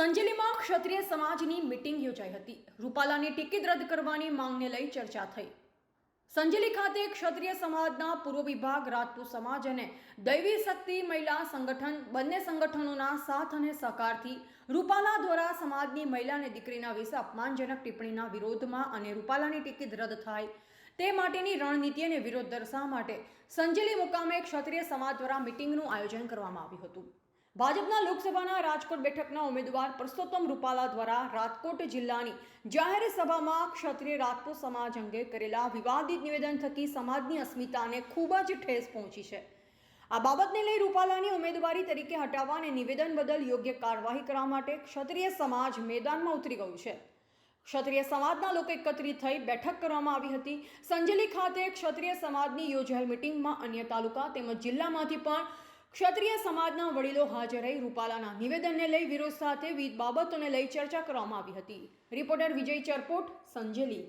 સંજેલીમાં ક્ષત્રિય સમાજની મિટિંગ યોજાઈ હતી. રૂપાલાની ટિકિટ રદ કરવાની માંગને લઈ ચર્ચા થઈ. સંજેલી ખાતે ક્ષત્રિય સમાજના પૂર્વ વિભાગ, રાજપૂત સમાજ અને દૈવી શક્તિ મહિલા સંગઠન બંને સંગઠનોના સાથ અને સહકારથી રૂપાલા દ્વારા સમાજની મહિલા અને દીકરીના વિશે અપમાનજનક ટિપ્પણીના વિરોધમાં અને રૂપાલાની ટિકિટ રદ થાય તે માટેની રણનીતિ અને વિરોધ દર્શાવવા માટે સંજેલી મુકામે ક્ષત્રિય સમાજ દ્વારા મિટિંગનું આયોજન કરવામાં આવ્યું હતું. ભાજપના લોકસભાના રાજકોટ બેઠકના ઉમેદવાર પરસોત્તમ રૂપાલા દ્વારા રાજકોટ જિલ્લાની જાહેર સભામાં ક્ષત્રિય રાજપૂત સમાજ અંગે કરેલા વિવાદિત નિવેદન થકી સમાજની અસ્મિતાને ખૂબ જ ઠેસ પહોંચી છે. આ બાબતને લઈ રૂપાલાની ઉમેદવારી તરીકે હટાવવા અને નિવેદન બદલ યોગ્ય કાર્યવાહી કરવા માટે ક્ષત્રિય સમાજ મેદાનમાં ઉતરી ગયું છે. ક્ષત્રિય સમાજના લોકો એકત્રિત થઈ બેઠક કરવામાં આવી હતી. સંજેલી ખાતે ક્ષત્રિય સમાજની યોજાયેલ મિટિંગમાં અન્ય તાલુકા તેમજ જિલ્લામાંથી પણ ક્ષત્રિય સમાજના વડીલો હાજર રહી રૂપાલાના નિવેદનને લઈ વિરોધ સાથે વિવિધ બાબતોને લઈ ચર્ચા કરવામાં આવી હતી. રિપોર્ટર વિજય ચરપોટ, સંજેલી.